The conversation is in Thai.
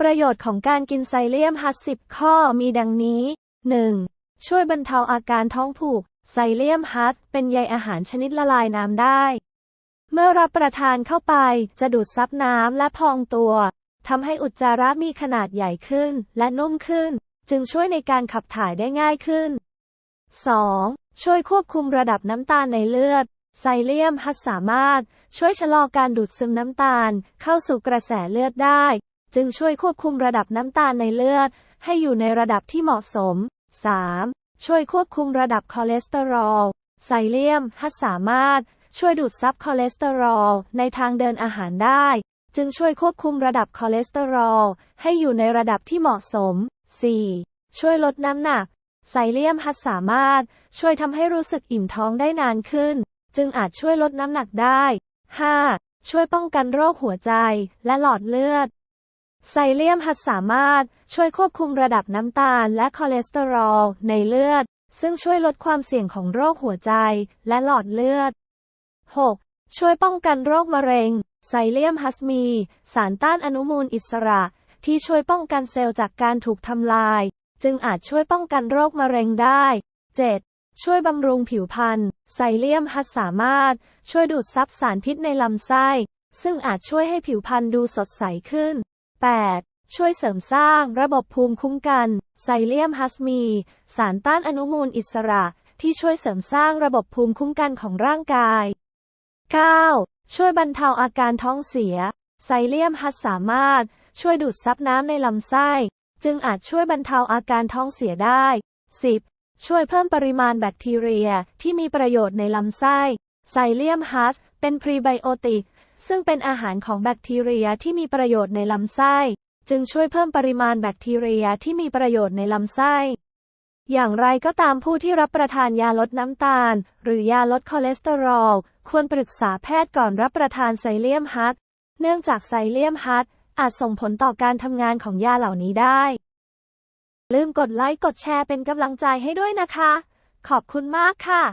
ประโยชน์ของการกินไซเลียมฮัส10 ข้อมีดังนี้ 1. ช่วยบรรเทาอาการท้องผูก ไซเลียมฮัสเป็นใยอาหารชนิดละลายน้ำได้ เมื่อรับประทานเข้าไปจะดูดซับน้ำและพองตัวทำให้อุจจาระมีขนาดใหญ่ขึ้นและนุ่มขึ้น จึงช่วยในการขับถ่ายได้ง่ายขึ้น 2. ช่วยควบคุมระดับน้ำตาลในเลือด ไซเลียมฮัสสามารถ ช่วยชะลอการดูดซึมน้ำตาลเข้าสู่กระแสเลือดได้ จึงช่วยควบคุมระดับน้ำตาลในเลือด ให้อยู่ในระดับที่เหมาะสม 3. ช่วยควบคุมระดับคอเลสเตอรอลไซเลียมฮัสสามารถ ช่วยดูดซับคอเลสเตอรอลในทางเดินอาหารได้ จึงช่วยควบคุมระดับคอเลสเตอรอลให้อยู่ในระดับที่เหมาะสม 4. ช่วยลดน้ำหนักไซเลียมฮัสสามารถ ช่วยทำให้รู้สึกอิ่มท้องได้นานขึ้น จึงอาจช่วยลดน้ำหนักได้ 5. ช่วยป้องกันโรคหัวใจและหลอดเลือด ไซเลียมฮัสสามารถช่วยควบคุมระดับน้ำตาลและคอเลสเตอรอลในเลือด ซึ่งช่วยลดความเสี่ยงของโรคหัวใจและหลอดเลือด 6. ช่วยป้องกันโรคมะเร็ง ไซเลียมฮัสมี สารต้านอนุมูลอิสระ ที่ช่วยป้องกันเซลล์จากการถูกทำลาย จึงอาจช่วยป้องกันโรคมะเร็งได้ 7. ช่วยบำรุงผิวพรรณ ไซเลียมฮัสสามารถ ช่วยดูดซับสารพิษในลำไส้ ซึ่งอาจช่วยให้ผิวพรรณดูสดใสขึ้น 8. ช่วยเสริมสร้างระบบภูมิคุ้มกัน ไซเลียมฮัสมี สารต้านอนุมูลอิสระ ที่ช่วยเสริมสร้างระบบภูมิคุ้มกันของร่างกาย 9. ช่วยบรรเทาอาการท้องเสีย ไซเลียมฮัสสามารถ ช่วยดูดซับน้ำในลำไส้ จึงอาจช่วยบรรเทาอาการท้องเสียได้ 10. ช่วยเพิ่มปริมาณแบคทีเรียที่มีประโยชน์ในลำไส้ ไซเลียมฮัส เป็นพรีไบโอติก ซึ่งเป็นอาหารของแบคทีเรียที่มีประโยชน์ในลำไส้ จึงช่วยเพิ่มปริมาณแบคทีเรียที่มีประโยชน์ในลำไส้ อย่างไรก็ตามผู้ที่รับประทานยาลดน้ำตาล หรือยาลดคอเลสเตอรอล ควรปรึกษาแพทย์ก่อนรับประทานไซเลียมฮัสเนื่องจากไซเลียมฮัสอาจส่งผลต่อการทำงานของยาเหล่านี้ได้ ลืมกดไลค์กดแชร์เป็นกำลังใจให้ด้วยนะคะ ขอบคุณมากค่ะ